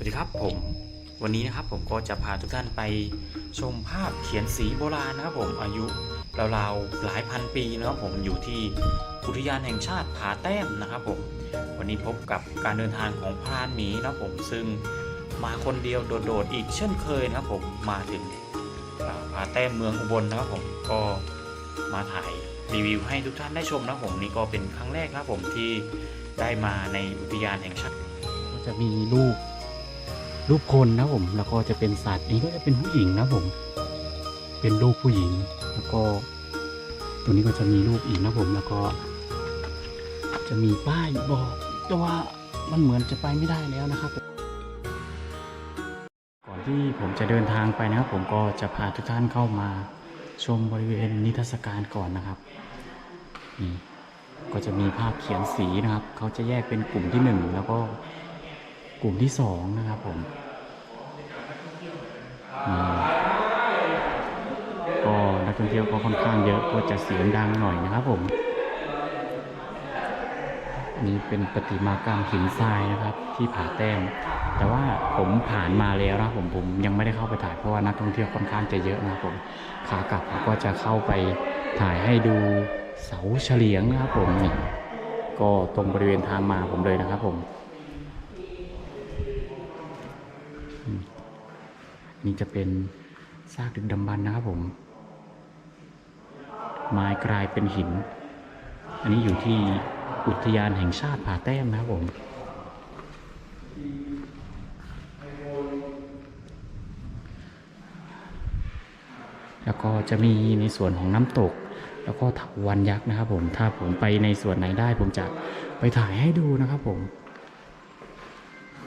สวัสดีครับผมวันนี้นะครับผมก็จะพาทุกท่านไปชมภาพเขียนสีโบราณนะครับผมอายุราวๆหลายพันปีนะครับผมอยู่ที่อุทยานแห่งชาติผาแต้มนะครับผมวันนี้พบกับการเดินทางของพรานหมีนะครับผมซึ่งมาคนเดียวโดดๆอีกเช่นเคยนะครับผมมาถึงผาแต้มเมืองอุบลนะครับผมก็มาถ่ายรีวิวให้ทุกท่านได้ชมนะครับผมนี่ก็เป็นครั้งแรกนะครับผมที่ได้มาในอุทยานแห่งชาติก็จะมีรูป รูปคนนะผมแล้วก็จะเป็นสัตว์นี้ก็จะเป็นผู้หญิงนะผม เป็นรูปผู้หญิงแล้วก็ ตัวนี้ก็จะมีรูปอีกนะผมแล้วก็ จะมีป้ายบอกแต่ว่ามันเหมือนจะไปไม่ได้แล้วนะครับ ก่อนที่ผมจะเดินทางไปนะครับ ผมก็จะพาทุกท่านเข้ามาชมบริเวณนิทรรศการก่อนนะครับนี่ก็จะมีภาพเขียนสีนะครับ เขาจะแยกเป็นกลุ่มที่หนึ่งแล้วก็ กลุ่มที่สองนะครับผมก็นักท่องเที่ยวก็ค่อนข้างเยอะก็จะเสียงดังหน่อยนะครับผม นี่เป็นประติมากรรมหินทรายนะครับ ที่ผาแต้ม แต่ว่าผมผ่านมาแล้วนะผมผมยังไม่ได้เข้าไปถ่ายเพราะว่านักท่องเที่ยวค่อนข้างจะเยอะนะครับผมขากลับก็จะเข้าไปถ่ายให้ดูเสาเฉลียงนะครับผมนี่ก็ตรงบริเวณทางมาผมเลยนะครับผม นี่จะเป็นซากดึกดำบรรพ์นะครับผม ไม้กลายเป็นหิน อันนี้อยู่ที่อุทยานแห่งชาติผาแต้มนะครับผมแล้วก็จะมีในส่วนของน้ำตก แล้วก็ถาวันยักษ์นะครับผมถ้าผมไปในส่วนไหนได้ ผมจะไปถ่ายให้ดูนะครับผม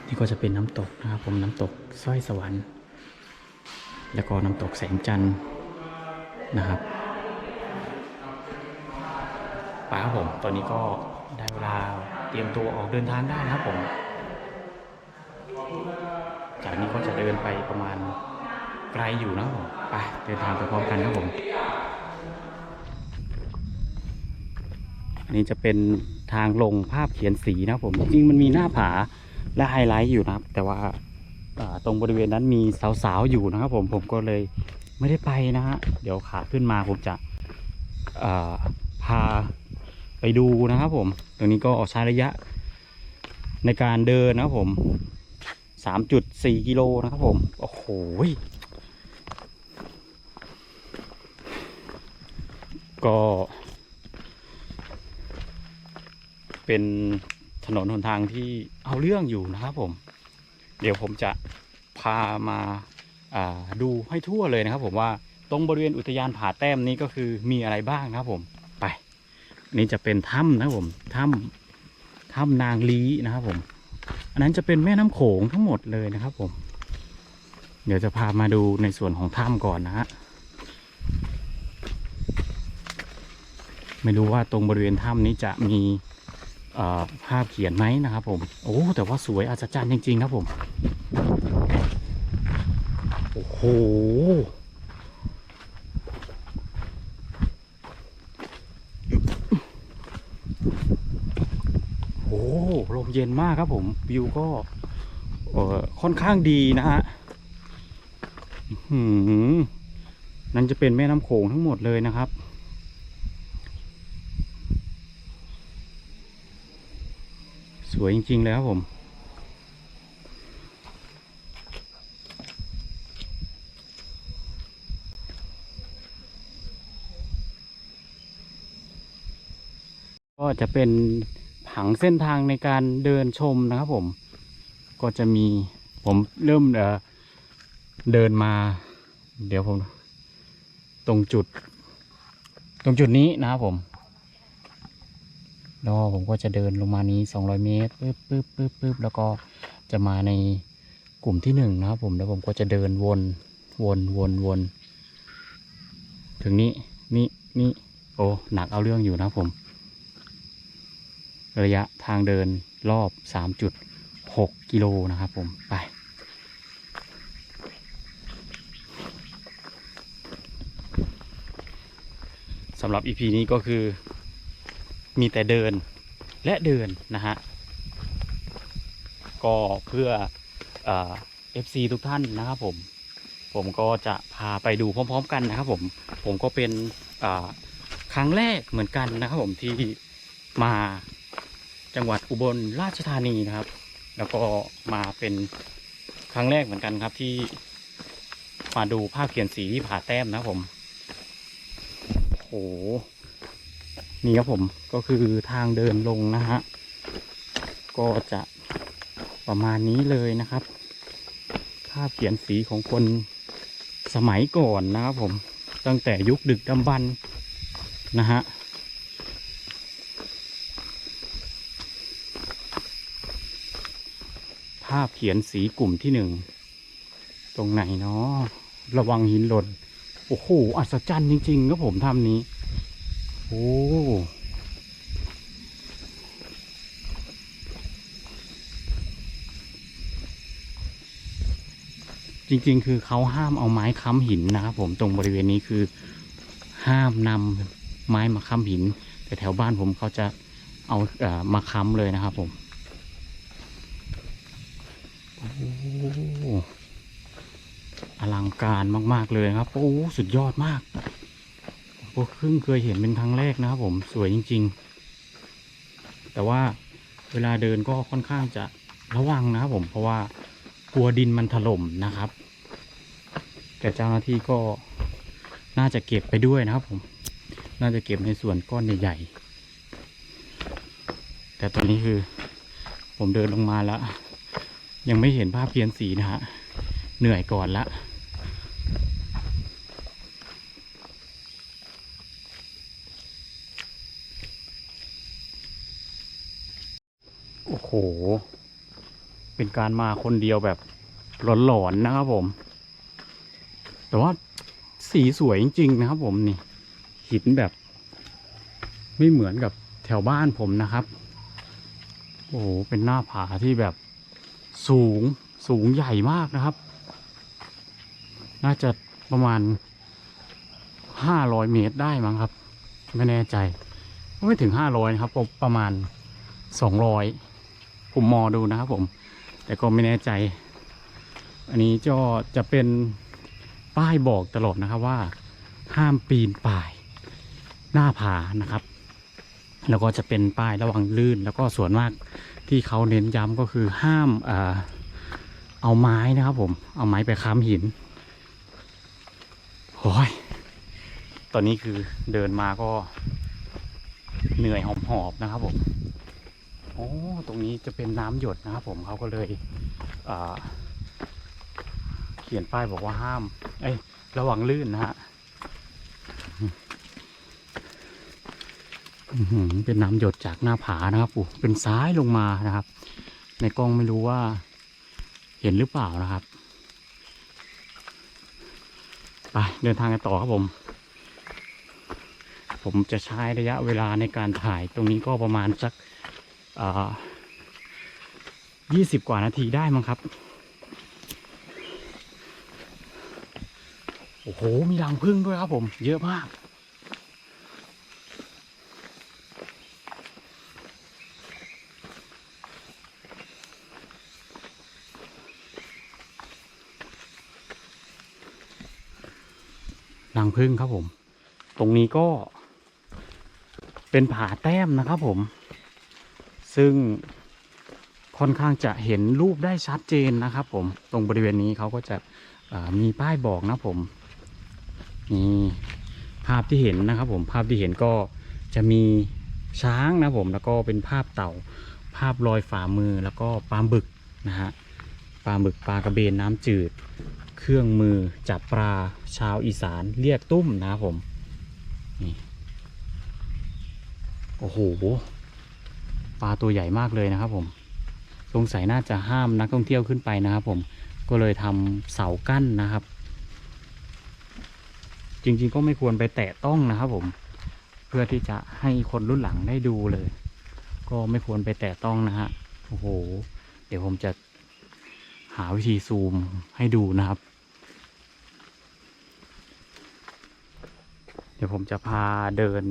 นี่ก็จะเป็นน้ำตกนะครับผมน้ำตกสร้อยสวรรค์ แล้วก็น้ำตกแสงจันทร์นะครับป้าผมตอนนี้ก็ได้เวลาเตรียมตัวออกเดินทางได้นะครับผม จากนี้ก็จะเดินไปประมาณไกลอยู่นะผมไปเดินทางไปพร้อมกันครับผม อันนี้จะเป็นทางลงภาพเขียนสีนะผม จริงมันมีหน้าผาและไฮไลท์อยู่นะครับ แต่ว่า ตรงบริเวณนั้นมีสาวๆอยู่นะครับผมผมก็เลยไม่ได้ไปนะฮะเดี๋ยวขาขึ้นมาผมจะาพาไปดูนะครับผม ตรงนี้ก็ใช้ระยะในการเดินนะครับผมสามจุดสี่กิโลนะครับผม โอ้โหก็ เป็นถนนหนทางที่เอาเรื่องอยู่นะครับผม เดี๋ยวผมจะพามาาดูให้ทั่วเลยนะครับผมว่าตรงบริเวณอุทยานผาแต้มนี้ก็คือมีอะไรบ้างนะครับผมไปนี่จะเป็นถ้ำนะครับผมถ้ำถ้ำนางลีนะครับผม อันนั้นจะเป็นแม่น้ำโขงทั้งหมดเลยนะครับผม เดี๋ยวจะพามาดูในส่วนของถ้ำก่อนนะฮะไม่รู้ว่าตรงบริเวณถ้ำนี้จะมี ภาพเขียนไหมนะครับผม โอ้แต่ว่าสวยอัศจรรย์จริง ๆ ครับผม โอ้โห โอ้ลมเย็นมากครับผม วิวก็ค่อนข้างดีนะฮะนั่นจะเป็นแม่น้ำโขงทั้งหมดเลยนะครับ วยจริงๆเลยครับผม ก็จะเป็นผังเส้นทางในการเดินชมนะครับผม ก็จะมีผมเริ่มเอ่อเดินมา เดี๋ยวผม ตรงจุด ตรงจุดนี้นะครับผม แล้วผมก็จะเดินลงมานี้ 200 เมตรปึ๊บปึ๊บปึ๊บปึ๊บแล้วก็จะมาในกลุ่มที่หนึ่งนะครับผมแล้วผมก็จะเดินวนวนวนวน ถึงนี้นี่นี่โอ้หนักเอาเรื่องอยู่นะครับผม ระยะทางเดินรอบ 3.6 กิโลนะครับผมไปสำหรับ EP นี้ก็คือ มีแต่เดินและเดินนะฮะ ก็เพื่อเอฟซีทุกท่านนะครับผม ผมก็จะพาไปดูพร้อม ๆ กันนะครับผม ผมก็เป็นครั้งแรกเหมือนกันนะครับผมที่มาจังหวัดอุบลราชธานีนะครับ แล้วก็มาเป็นครั้งแรกเหมือนกันครับที่มาดูภาพเขียนสีที่ผาแต้มนะครับผมโอ้โห นี่ครับผมก็คือทางเดินลงนะฮะก็จะประมาณนี้เลยนะครับภาพเขียนสีของคนสมัยก่อนนะครับผมตั้งแต่ยุคดึกดำบรรพ์นะฮะภาพเขียนสีกลุ่มที่หนึ่งตรงไหนเนาะระวังหินหล่นโอ้โหอัศจรรย์จริงๆครับผมทำนี้ โอ้จริงๆ คือเขาห้ามเอาไม้ค้ำหินนะครับผมตรงบริเวณนี้คือห้ามนำไม้มาค้ำหิน แต่แถวบ้านผมเขาจะเอาเอมาค้ำเลยนะครับผมโอ้อลังการมาก ๆ เลยครับ โอ้ สุดยอดมาก ผมเพิ่งเคยเห็นเป็นครั้งแรกนะครับผมสวยจริง ๆ แต่ว่าเวลาเดินก็ค่อนข้างจะระวังนะครับผมเพราะว่ากลัวดินมันถล่มนะครับ แต่เจ้าหน้าที่ก็น่าจะเก็บไปด้วยนะครับผมน่าจะเก็บในส่วนก้อนใหญ่ๆแต่ตอนนี้คือผมเดินลงมาแล้ว ยังไม่เห็นภาพเพียนสีนะฮะเหนื่อยก่อนละ โอ้โห เป็น การมาคนเดียวแบบหลอนๆนะครับผม แต่ว่าสีสวยจริง ๆ นะครับผมนี่หินแบบ ไม่เหมือนกับแถวบ้านผมนะครับ โอ้โหเป็นหน้าผาที่แบบสูงสูงใหญ่มากนะครับ น่าจะประมาณห้าร้อยเมตรได้มั้งครับ ไม่แน่ใจ ไม่ถึงห้าร้อยนะครับ ประมาณสองร้อยผมมอดูนะครับผม แต่ก็ไม่แน่ใจ อันนี้ก็จะเป็นป้ายบอกตลอดนะครับว่า ห้ามปีนป่าย หน้าผานะครับ แล้วก็จะเป็นป้ายระวังลื่น แล้วก็ส่วนมากที่เขาเน้นย้ำก็คือห้ามเอเอาไม้นะครับผม เอาไม้ไปค้ำหินโอ้ยตอนนี้คือเดินมาก็เหนื่อยหอบๆนะครับผม โอ้ตรงนี้จะเป็นน้ำหยดนะครับผมเขาก็เลยเขียนป้ายบอกว่าห้าม เอ้ยระวังลื่นนะฮะเป็นน้ำหยดจากหน้าผานะครับปู่เป็นซ้ายลงมานะครับ ในกล้องไม่รู้ว่า เห็นหรือเปล่านะครับไปเดินทางกันต่อครับผม ผมจะใช้ระยะเวลาในการถ่ายตรงนี้ก็ประมาณสัก ยี่สิบกว่านาทีได้มั้งครับ โอ้โห มีรังผึ้งด้วยครับผม เยอะมากรังผึ้งครับผม ตรงนี้ก็เป็นผาแต้มนะครับผม ซึ่งค่อนข้างจะเห็นรูปได้ชัดเจนนะครับ ผมตรงบริเวณนี้เขาก็จะมีป้ายบอกนะผมนี่ภาพที่เห็นนะครับ ผมภาพที่เห็นก็จะมีช้างนะผมแล้วก็เป็นภาพเต่า ภาพรอยฝ่ามือแล้วก็ปลาบึกนะฮะปลาบึกปลากระเบนน้ำจืด เครื่องมือจับปลาชาวอีสานเรียกตุ้มนะครับผมนี่โอ้โห ปลาตัวใหญ่มากเลยนะครับผมสงสัยน่าจะห้ามนักท่องเที่ยวขึ้นไปนะครับผมก็เลยทำเสากั้นนะครับ จริงๆก็ไม่ควรไปแตะต้องนะครับผมเพื่อที่จะให้คนรุ่นหลังได้ดูเลย ก็ไม่ควรไปแตะต้องนะฮะโอ้โห เดี๋ยวผมจะหาวิธีซูมให้ดูนะครับ เดี๋ยวผมจะพาเดิน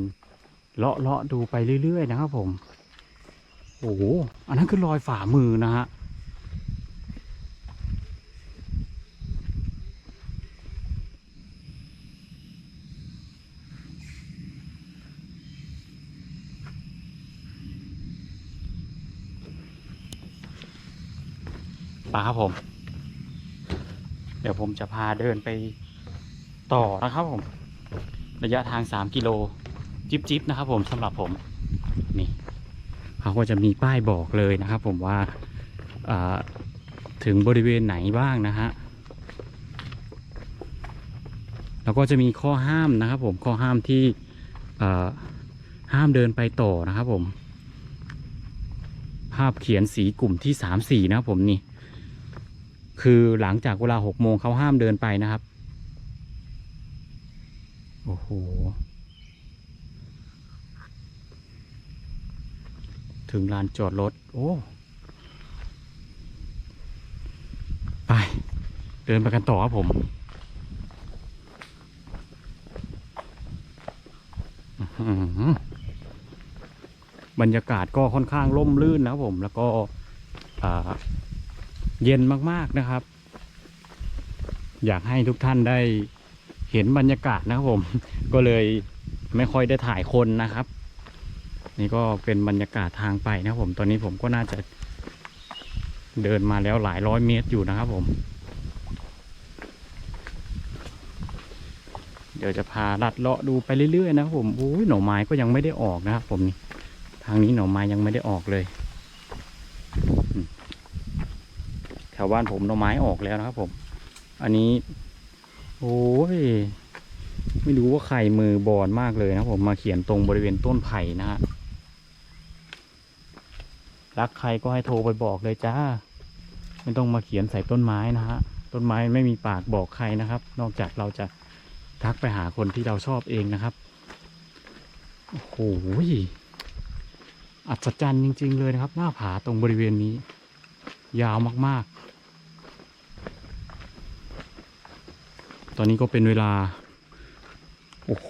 เลาะเลาะๆดูไปเรื่อยๆนะครับผม โอ้โห อันนั้นคือรอยฝ่ามือนะฮะปาครับผม เดี๋ยวผมจะพาเดินไปต่อนะครับผม ระยะทาง 3 กิโล จิ๊บจิบนะครับผมสำหรับผม นี่ เขาก็จะมีป้ายบอกเลยนะครับ ผมว่าถึงบริเวณไหนบ้างนะฮะแล้วก็จะมีข้อห้ามนะครับ ผมข้อห้ามที่ห้ามเดินไปต่อนะครับ ผม ภาพเขียนสีกลุ่มที่สามสี่นะครับผมนี่ คือหลังจากเวลาหกโมงเขาห้ามเดินไปนะครับ โอ้โห ถึงลานจอดรถ โอ้ ไป เดินไปกันต่อครับผม บรรยากาศก็ค่อนข้างร่มรื่นนะผมแล้วก็เย็นมากๆนะครับ อยากให้ทุกท่านได้เห็นบรรยากาศนะครับผม ก็เลยไม่ค่อยได้ถ่ายคนนะครับ นี่ก็เป็นบรรยากาศทางไปนะครับผม ตอนนี้ผมก็น่าจะเดินมาแล้วหลายร้อยเมตรอยู่นะครับผม เดี๋ยวจะพาลัดเลาะดูไปเรื่อยๆนะครับผมอุ้ยหน่อไม้ก็ยังไม่ได้ออกนะครับผมนี่ ทางนี้หน่อไม้ยังไม่ได้ออกเลย แถวบ้านผมหน่อไม้ออกแล้วนะครับผม อันนี้ โอ้ยไม่รู้ว่าใครมือบอลมากเลยนะผมมาเขียนตรงบริเวณต้นไผ่นะฮะ รักใครก็ให้โทรไปบอกเลยจ้า ไม่ต้องมาเขียนใส่ต้นไม้นะฮะ ต้นไม้ไม่มีปากบอกใครนะครับ นอกจากเราจะทักไปหาคนที่เราชอบเองนะครับ โอ้โห อัศจรรย์จริง ๆ เลยนะครับ หน้าผาตรงบริเวณนี้ ยาวมาก ๆ ตอนนี้ก็เป็นเวลา โอ้โห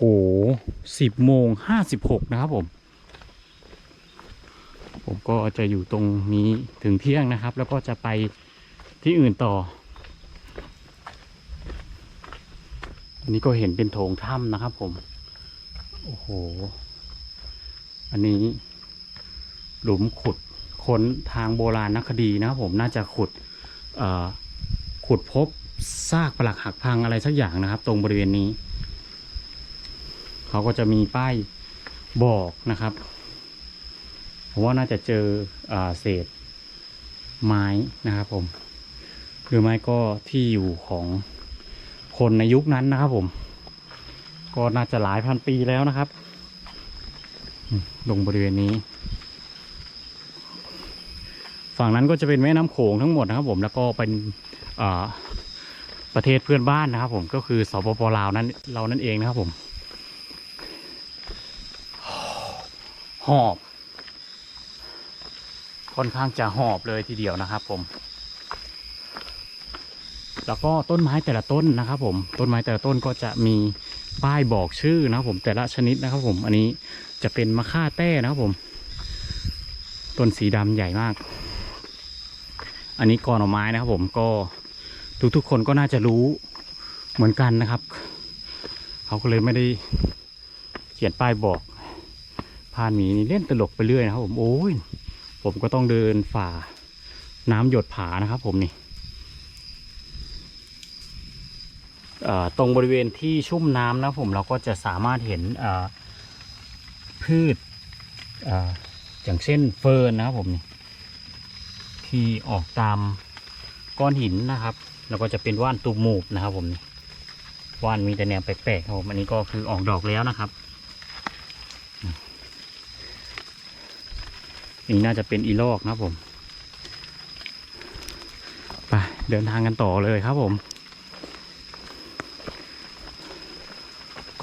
สิบโมงห้าสิบหกนะครับผม ผมก็จะอยู่ตรงนี้ถึงเที่ยงนะครับ แล้วก็จะไปที่อื่นต่อ อันนี้ก็เห็นเป็นโถงถ้ำนะครับผม โอ้โห อันนี้หลุมขุดค้นทางโบราณนักคดีนะครับผมน่าจะขุดขุดพบซากปลักหักพังอะไรสักอย่างนะครับ ตรงบริเวณนี้ เขาก็จะมีป้ายบอกนะครับ ผมว่าน่าจะเจออเศษไม้นะครับผม หรือไม่ก็ที่อยู่ของคนในยุคนั้นนะครับผม ก็น่าจะหลายพันปีแล้วนะครับอืมตรงบริเวณนี้ ฝั่งนั้นก็จะเป็นแม่น้ำโขงทั้งหมดนะครับผมแล้วก็เป็นประเทศเพื่อนบ้านนะครับ ผมก็คือสปปลาวนั้นเรานั่นเองนะครับผมหอบ ค่อนข้างจะหอบเลยทีเดียวนะครับผม แล้วก็ต้นไม้แต่ละต้นนะครับ ผม ต้นไม้แต่ละต้นก็จะมีป้ายบอกชื่อนะครับ ผมแต่ละชนิดนะครับ ผม อันนี้จะเป็นมะค่าแต้นะครับผม ต้นสีดำใหญ่มาก อันนี้กอหน่อไม้นะครับ ผมก็ทุกๆคนก็น่าจะรู้เหมือนกันนะครับ เขาก็เลยไม่ได้เขียนป้ายบอกพานหมีนี่เล่นตลกไปเรื่อยนะครับผมโอ้ย ผมก็ต้องเดินฝ่าน้ำหยดผานะครับผมนี่ตรงบริเวณที่ชุ่มน้ำนะผมเราก็จะสามารถเห็นพืชอออย่างเช่นเฟิร์นนะครับผมนี่ที่ออกตามก้อนหินนะครับ แล้วก็จะเป็นว่านตูมูบนะครับผมนี่ว่านมีแต่แนวแปลกๆครับผมอันนี้ก็คือออกดอกแล้วนะครับอืม นี่น่าจะเป็นอีลอกนะครับผมไปเดินทางกันต่อเลยครับผม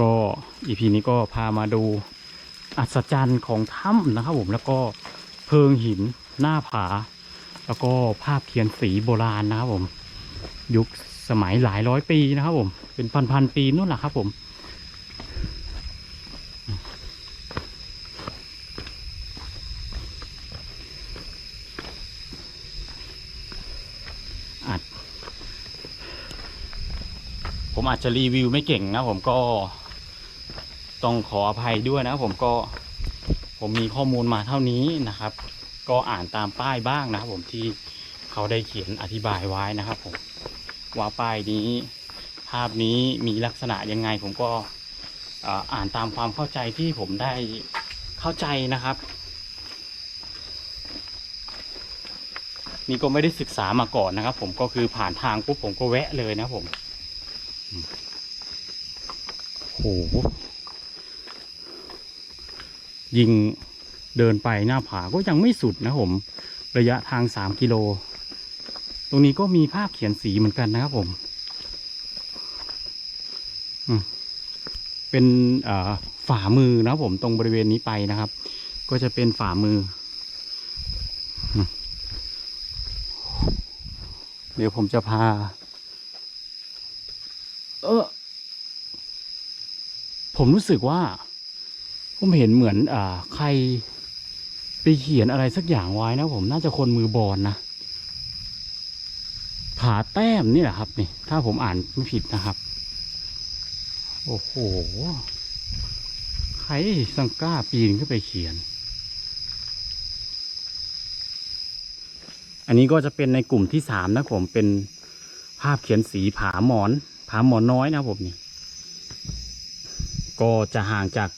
ก็อีพีนี้ก็พามาดูอัศจรรย์ของถ้ำนะครับผมแล้วก็เพิงหินหน้าผา แล้วก็ภาพเขียนสีโบราณนะครับผม ยุคสมัยหลายร้อยปีนะครับผม เป็นพันพันๆปีนู่นแหละครับผม อาจผม อาจจะรีวิวไม่เก่งนะผมก็ต้องขออภัยด้วยนะผมก็ผมมีข้อมูลมาเท่านี้นะครับ ก็อ่านตามป้ายบ้างนะครับผมที่เขาได้เขียนอธิบายไว้นะครับผมว่าป้ายนี้ ภาพนี้มีลักษณะยังไง ผมก็อ่อานตามความเข้าใจที่ผมได้เข้าใจนะครับ นี่ก็ไม่ได้ศึกษามาก่อนนะครับ ผมก็คือผ่านทางปุ๊บผมก็แวะเลยนะผม โห ยิงเดินไปหน้าผาก็ยังไม่สุดนะผม ระยะทางสามกิโล ตรงนี้ก็มีภาพเขียนสีเหมือนกันนะครับผม เป็นฝ่ามือนะผมตรงบริเวณนี้ไปนะครับ ก็จะเป็นฝ่ามือ เดี๋ยวผมจะพา เออ ผมรู้สึกว่า ผมเห็นเหมือน อ่า ใครไปเขียนอะไรสักอย่างไว้นะผมน่าจะคนมือบอลนะผาแต้มนี่แหละครับนี่ ถ้าผมอ่านไม่ผิดนะครับ โอ้โห ใครสังกล้าปีนขึ้นไปเขียน อันนี้ก็จะเป็นในกลุ่มที่สามนะผมเป็นภาพเขียนสีผาหมอน ผาหมอนน้อยนะครับผมนี่ก็จะห่างจาก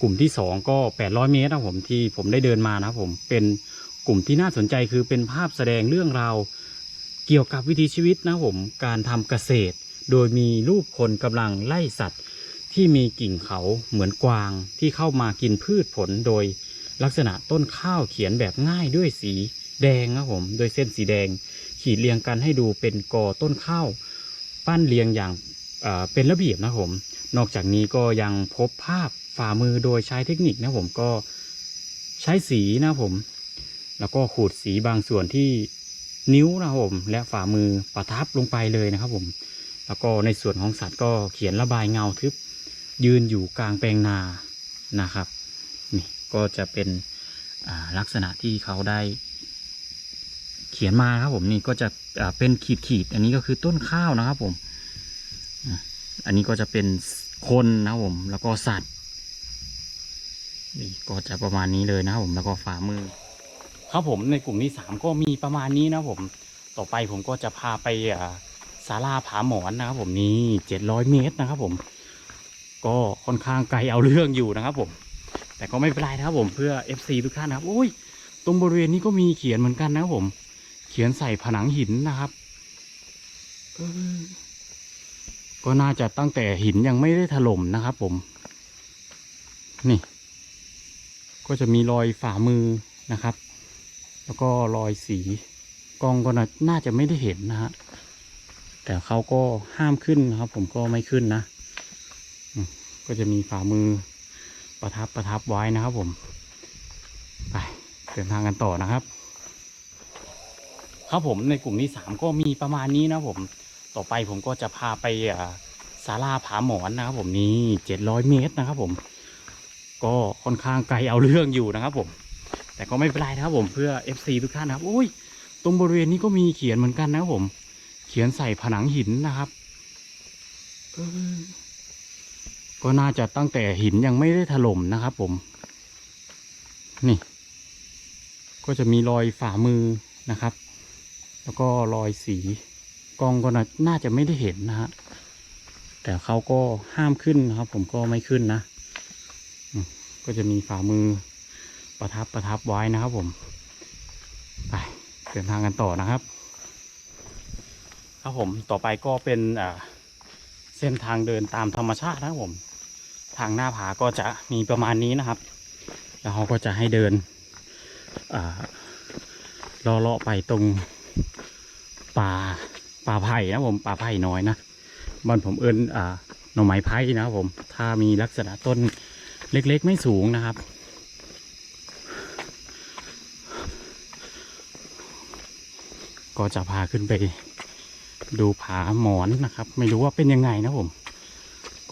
กลุ่มที่สองก็แปดร้อยเมตรนะผมที่ผมได้เดินมานะครับผมเป็นกลุ่มที่น่าสนใจคือเป็นภาพแสดงเรื่องราวเกี่ยวกับวิถีชีวิตนะผมการทำเกษตร โดยมีรูปคนกำลังไล่สัตว์ ที่มีกิ่งเขาเหมือนกวางที่เข้ามากินพืชผลโดยลักษณะต้นข้าวเขียนแบบง่ายด้วยสีแดงนะผมโดยเส้นสีแดง ขีดเรียงกันให้ดูเป็นกอต้นข้าว ปั้นเรียงอย่างเป็นระเบียบนะครับผม นอกจากนี้ก็ยังพบภาพฝ่ามือโดยใช้เทคนิคนะครับผมก็ใช้สีนะครับผม แล้วก็ขูดสีบางส่วนที่นิ้วนะครับผมและฝ่ามือประทับลงไปเลยนะครับผม แล้วก็ในส่วนของสัตว์ก็เขียนระบายเงาทึบ ยืนอยู่กลางแปลงนานะครับ นี่ก็จะเป็นลักษณะที่เขาได้ เขียนมาครับผมนี่ก็จะเป็นขีดขีดอันนี้ก็คือต้นข้าวนะครับผม อันนี้ก็จะเป็นคนนะครับผมแล้วก็สัตว์นี่ก็จะประมาณนี้เลยนะครับผมแล้วก็ฝ่ามือ ครับผมในกลุ่มที่สามก็มีประมาณนี้นะครับผม ต่อไปผมก็จะพาไปอ่าศาลาผาหมอนนะครับผมนี่เจ็ดร้อยเมตรนะครับผม ก็ค่อนข้างไกลเอาเรื่องอยู่นะครับผม แต่ก็ไม่เป็นไรนะครับผมเพื่อ FC ทุกท่านนะครับโอ้ยตรงบริเวณนี้ก็มีเขียนเหมือนกันนะครับผม เขียนใส่ผนังหินนะครับก็น่าจะตั้งแต่หินยังไม่ได้ถล่มนะครับผม นี่ ก็จะมีรอยฝ่ามือนะครับ แล้วก็รอยสีกล้องก็น่านาจะไม่ได้เห็นนะฮะแต่เขาก็ห้ามขึ้นนะครับ ผมก็ไม่ขึ้นนะ ก็จะมีฝ่ามือประทับประทับไว้นะครับผม ไปเดินทางกันต่อนะครับ ครับผมในกลุ่มที่สามก็มีประมาณนี้นะผมต่อไปผมก็จะพาไปศาลาผาหมอนนะครับผมนี่เจ็ดร้อยเมตรนะครับผม ก็ค่อนข้างไกลเอาเรื่องอยู่นะครับผม แต่ก็ไม่เป็นไรนะครับผมเพื่อ FC ทุกท่านนะครับโอ้ย ตรงบริเวณนี้ก็มีเขียนเหมือนกันนะครับผม เขียนใส่ผนังหินนะครับก็น่าจะตั้งแต่หินยังไม่ได้ถล่มนะครับผม นี่ ก็จะมีรอยฝ่ามือนะครับ แล้วก็รอยสีกล้องก็น่านาจะไม่ได้เห็นนะฮะแต่เขาก็ห้ามขึ้นนะครับ ผมก็ไม่ขึ้นนะ ก็จะมีฝ่ามือประทับประทับไว้นะครับผมไปเดินทางกันต่อนะครับครับผมต่อไปก็เป็นเส้นทางเดินตามธรรมชาตินะครับผม ทางหน้าผาก็จะมีประมาณนี้นะครับ แล้วเขาก็จะให้เดินอ่าเลาะๆไปตรง ป่าป่าไผ่นะผมป่าไผ่น้อยนะบ้านผมเอิญอ่าหน่อไม้ไผ่นะครับผมถ้ามีลักษณะต้นเล็กๆ ไม่สูงนะครับ ก็จะพาขึ้นไปดูผาหมอนนะครับ ไม่รู้ว่าเป็นยังไงนะผม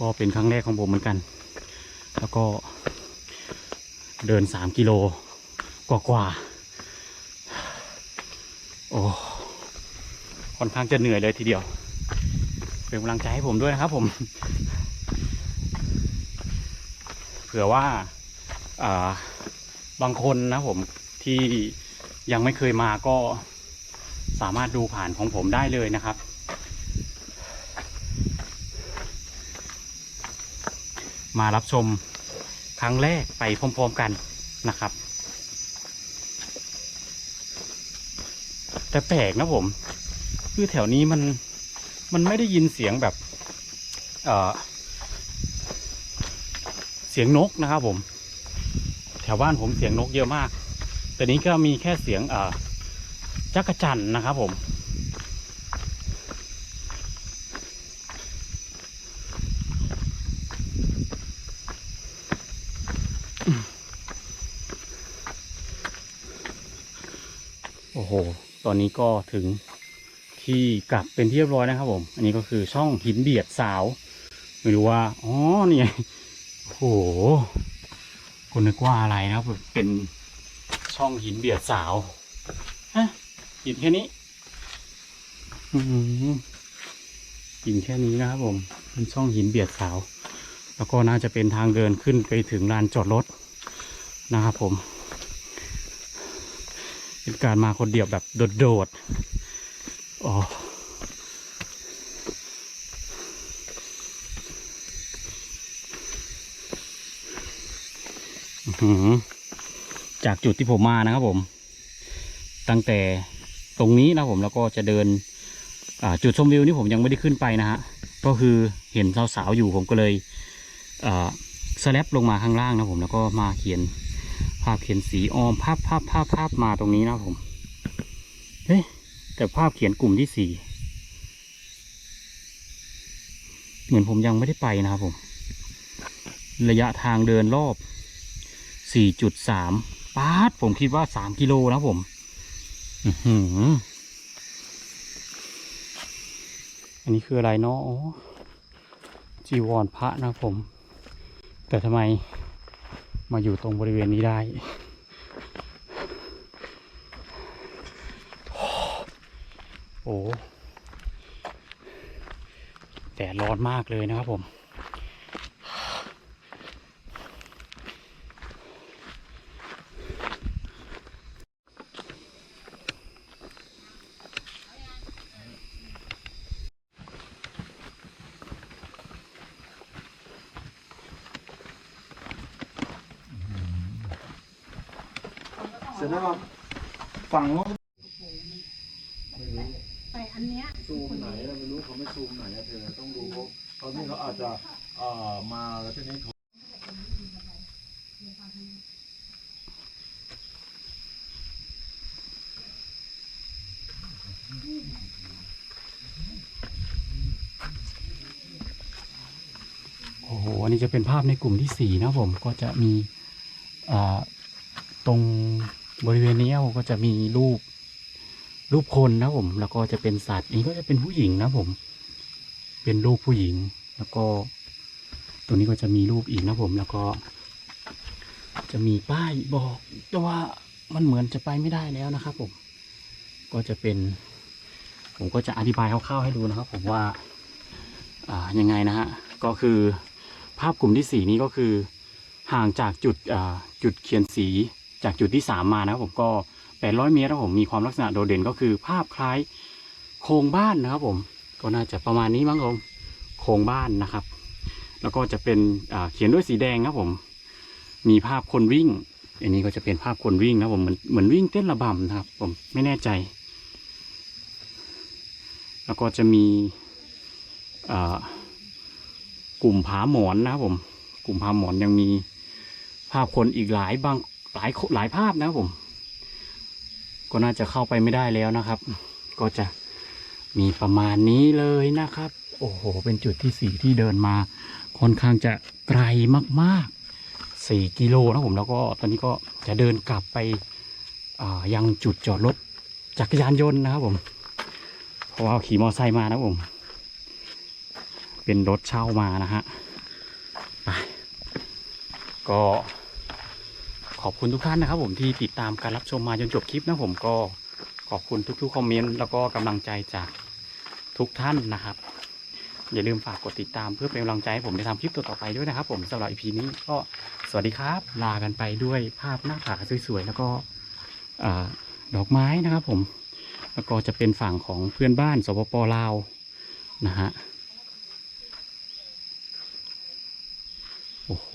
ก็เป็นครั้งแรกของผมเหมือนกัน แล้วก็เดินสามกิโลกว่ากว่าๆ โอ้ค่อนข้างจะเหนื่อยเลยทีเดียว เป็นกำลังใจให้ผมด้วยนะครับ ผม เผื่อว่าบางคนนะผมที่ยังไม่เคยมาก็สามารถดูผ่านของผมได้เลยนะครับ มารับชมครั้งแรกไปพร้อมๆกันนะครับ แต่แปลกนะผม คือแถวนี้มันมันไม่ได้ยินเสียงแบบเเสียงนกนะครับผม แถวบ้านผมเสียงนกเยอะมาก แต่นี้ก็มีแค่เสียงจักรจันนะครับผมโอ้โห ตอนนี้ก็ถึงที่กลับเป็นที่เรียบร้อยนะครับผม อันนี้ก็คือช่องหินเบียดสาว ไม่รู้ว่า อ๋อ นี่ไงโอ้โหคุณนึกว่าอะไรนะครับ เป็นช่องหินเบียดสาวฮะหินแค่นี้อืมหินแค่นี้นะครับผมเป็นช่องหินเบียดสาว แล้วก็น่าจะเป็นทางเดินขึ้นไปถึงลานจอดรถนะครับผม เป็นการมาคนเดียวแบบโดดๆอ๋อจากจุดที่ผมมานะครับผม ตั้งแต่ตรงนี้นะผมแล้วก็จะเดินจุดชมวิวนี่ผมยังไม่ได้ขึ้นไปนะฮะก็คือเห็นสาวๆอยู่ผมก็เลยสแลปลงมาข้างล่างนะผมแล้วก็มาเขียน ภาพเขียนสีออมภาพภาพภาพภาพมาตรงนี้นะผมเฮ้ยแต่ภาพเขียนกลุ่มที่สี่เหมือนผมยังไม่ได้ไปนะครับผม ระยะทางเดินรอบสี่จุดสามปาดผมคิดว่าสามกิโลนะผมอือหืออันนี้คืออะไรเนาะจีวรพระนะผม แต่ทำไม มาอยู่ตรงบริเวณนี้ได้โอ้แดดร้อนมากเลยนะครับผม เสร็จแล้วก็ ฝั่งโน้นแต่อันเนี้ยซูมไหนเราไม่รู้เขาไม่ซูมไหนอะเธอต้องดูเขาตอนนี้เขาอาจจะเอ่อมาแล้วทีนี้เขาโอ้โหอันนี้จะเป็นภาพในกลุ่มที่สี่นะครับผมก็จะมีอ่าตรง บริเวณนี้ก็จะมีรูป รูปคนนะผม แล้วก็จะเป็นสัตว์นี้ก็จะเป็นผู้หญิงนะผม เป็นรูปผู้หญิง แล้วก็ตรงนี้ก็จะมีรูปอีกนะผมแล้วก็ จะมีป้ายบอกแต่ว่ามันเหมือนจะไปไม่ได้แล้วนะครับ ผม ก็จะเป็น ผมก็จะอธิบายคร่าวๆให้ดูนะครับ ผมว่า อ่ายังไงนะฮะก็คือภาพกลุ่มที่สี่นี้ก็คือ ห่างจากจุดอ่าจุดเขียนสี จากจุดที่สามมานะครับผมก็แปดร้อยเมตรนะครับผมมีความลักษณะโดดเด่นก็คือภาพคล้ายโครงบ้านนะครับผมก็น่าจะประมาณนี้มั้งผมโครงบ้านนะครับ แล้วก็จะเป็นเขียนด้วยสีแดงครับผม มีภาพคนวิ่ง อันนี้ก็จะเป็นภาพคนวิ่งนะครับผมเหมือนเหมือนวิ่งเต้นระบำนะครับ ผมไม่แน่ใจ แล้วก็จะมีกลุ่มผาหมอนนะครับผม กลุ่มผาหมอนยังมีภาพคนอีกหลายบาง หลายหลายภาพนะครับผม ก็น่าจะเข้าไปไม่ได้แล้วนะครับ ก็จะมีประมาณนี้เลยนะครับ โอ้โห เป็นจุดที่สี่ที่เดินมา ค่อนข้างจะไกลมากๆสี่กิโลนะผมแล้วก็ตอนนี้ก็จะเดินกลับไปยังจุดจอดรถจักรยานยนต์นะครับผมเพราะว่าขี่มอเตอร์ไซค์มานะผม เป็นรถเช่ามานะฮะไปก็ ขอบคุณทุกท่านนะครับ ผมที่ติดตามการรับชมมาจนจบคลิปนะผมก็ขอบคุณทุกๆคอมเมนต์แล้วก็กำลังใจจากทุกท่านนะครับ อย่าลืมฝากกดติดตามเพื่อเป็นกำลังใจให้ผมได้ทำคลิปต่อๆไปด้วยนะครับ ผมสำหรับ EP นี้ก็สวัสดีครับ ลากันไปด้วยภาพหน้าผาสวยๆแล้วก็อดอกไม้นะครับ ผมแล้วก็จะเป็นฝั่งของเพื่อนบ้านสปปลาวนะฮะโอ้โห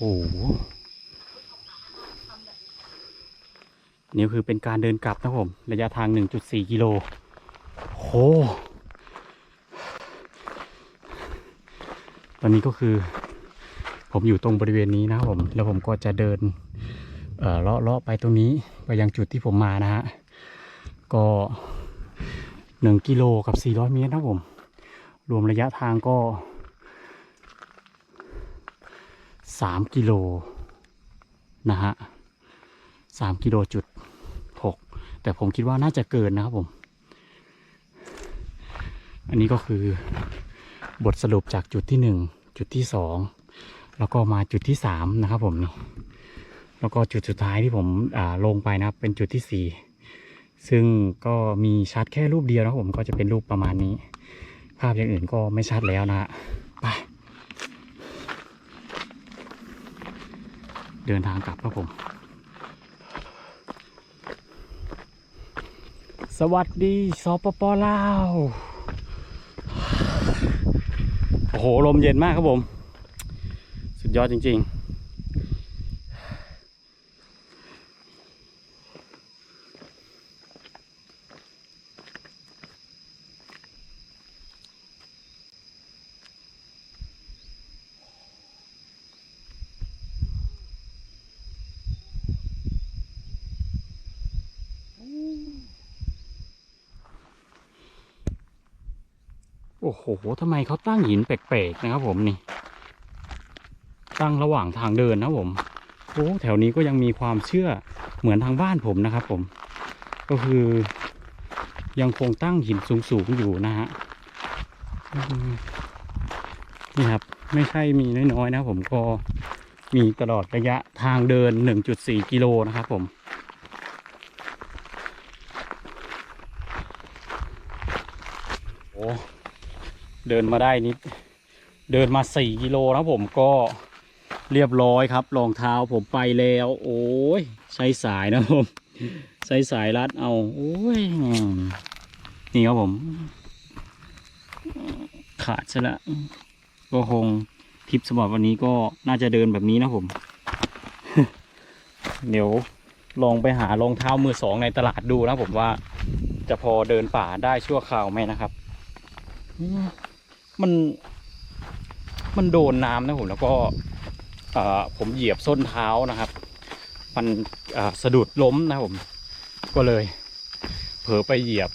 นี่คือเป็นการเดินกลับนะครับผม ระยะทาง 1.4 กิโลโหตอนนี้ก็คือ ผมอยู่ตรงบริเวณนี้นะครับผม แล้วผมก็จะเดินเลาะเลาะไปตรงนี้ไปยังจุดที่ผมมานะฮะ ก็หนึ่งกิโลกับ 400 เมตรนะครับผม รวมระยะทางก็ 3 กิโลนะฮะ3กิโลจุด แต่ผมคิดว่าน่าจะเกินนะครับผม อันนี้ก็คือบทสรุปจากจุดที่1จุดที่2แล้วก็มาจุดที่3นะครับผมนี่แล้วก็จุดสุดท้ายที่ผมลงไปนะครับเป็นจุดที่4ซึ่งก็มีชัดแค่รูปเดียวนะครับผมก็จะเป็นรูปประมาณนี้ ภาพอย่างอื่นก็ไม่ชัดแล้วนะฮะไปเดินทางกลับครับผม สวัสดีสปปลาว โอ้โห ลมเย็นมากครับผม สุดยอดจริง ๆ อ้โหทำไมเขาตั้งหินแปลกๆนะครับผมนี่ ตั้งระหว่างทางเดินนะผมโอ้แถวนี้ก็ยังมีความเชื่อเหมือนทางบ้านผมนะครับผม ก็คือ ยังคงตั้งหินสูงๆอยู่นะฮะนี่ครับ ไม่ใช่มีน้อยๆนะผมก็มีตลอดระยะทางเดิน 1.4 กิโลนะครับผม เดินมาได้นิด เดินมาสี่กิโลนะผมก็เรียบร้อยครับรองเท้าผมไปแล้ว โอ้ยใช้สายนะผมใช้สายรัดเอา โอ้ยนี่ครับผม ขาดซะละก็คงทริปสำหรับวันนี้ก็น่าจะเดินแบบนี้นะผม เดี๋ยวลองไปหารองเท้ามือสองในตลาดดูนะผมว่าจะพอเดินป่าได้ชั่วคราวไหมนะครับ มันมันโดนน้ำนะผมแล้วก็ผมเหยียบส้นเท้านะครับ มันสะดุดล้มนะผม ก็เลย เผลอไปเหยียบ